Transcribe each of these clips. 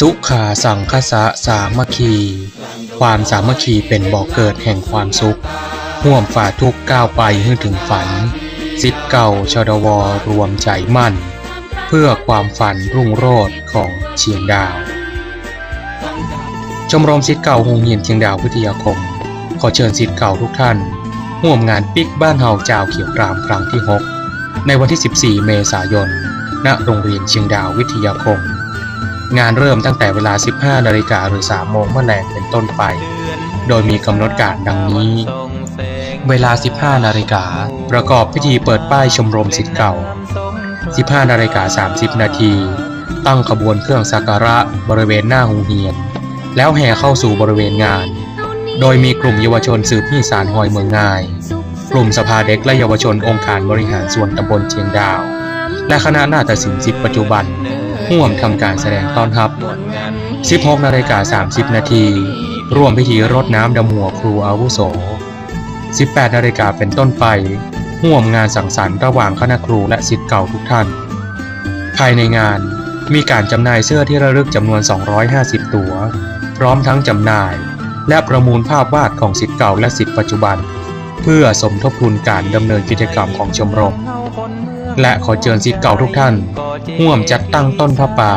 สุขาสังคสะสามัคคี ความสามัคคีเป็นบ่อกเกิดแห่งความสุขห่วมฝ่าทุกข์ก้าวไปให้ถึงฝันสิทธิ์เก่าชดวรวมใจมั่น เพื่อความฝันรุ่งโรจน์ของเชียงดาว ชมรมสิทธิ์เก่าโรงเรียนเชียงดาววิทยาคม ขอเชิญสิทธิ์เก่าทุกท่านร่วมงานปิกบ้านเฮาเจ้าเขียวกรามครั้งที่ 6 ในวันที่ 14 เมษายน ณ โรงเรียนเชียงดาววิทยาคม งานเริ่มตั้งแต่เวลา 15 นาฬิกาหรือ 3 โมงเมื่อแรงเป็นต้นไป โดยมีกำหนดการดังนี้ เวลา 15 นาฬิกาประกอบพิธีเปิดป้ายชมรมสิทธิ์เก่า 15 นาฬิกา 30 นาที ตั้งขบวนเครื่องสักการะบริเวณหน้าโรงเรียน แล้วแห่เข้าสู่บริเวณงาน โดยมีกลุ่มเยาวชนสืบนิสานหอยเมืองง่าย กลุ่มสภาเด็กและเยาวชนองค์การบริหารส่วนตำบลเชียงดาว และคณะนาฏศิลป์สิทธิ์ปัจจุบัน ร่วมทำการแสดงต้อนรับ 16นาฬิกา30 นาที ร่วมพิธีรดน้ำดำหัวครูอาวุโส 18นาฬิกาเป็นต้นไปร่วมงานสังสรรค์ระหว่างคณะครูและศิษย์เก่าทุกท่าน ภายในงานมีการจำหน่ายเสื้อที่ระลึกจำนวน 250 ตัว พร้อมทั้งจำหน่าย และประมูลภาพวาดของศิษย์เก่าและศิษย์ปัจจุบัน เพื่อสมทบทุนการดำเนินกิจกรรมของชมรม และขอเชิญศิษย์เก่าทุกท่านร่วมจัดตั้งต้นพระป่า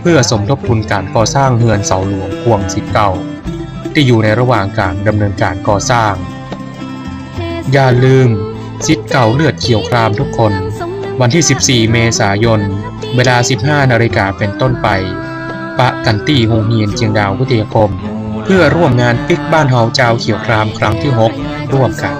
เพื่อสมทบทุนการก่อสร้างเฮือนเสาหลวงควงศิษย์เก่า ที่อยู่ในระหว่างการดำเนินการก่อสร้าง อย่าลืมศิษย์เก่าเลือดเขียวครามทุกคน วันที่ 14 เมษายน เวลา 15 นาฬิกาเป็นต้นไป ปะกันตี้โฮงเฮียนเชียงดาววิทยาคม เพื่อร่วมงานปิกบ้านเฮาเจ้าเขียวครามครั้งที่ 6 ร่วมกัน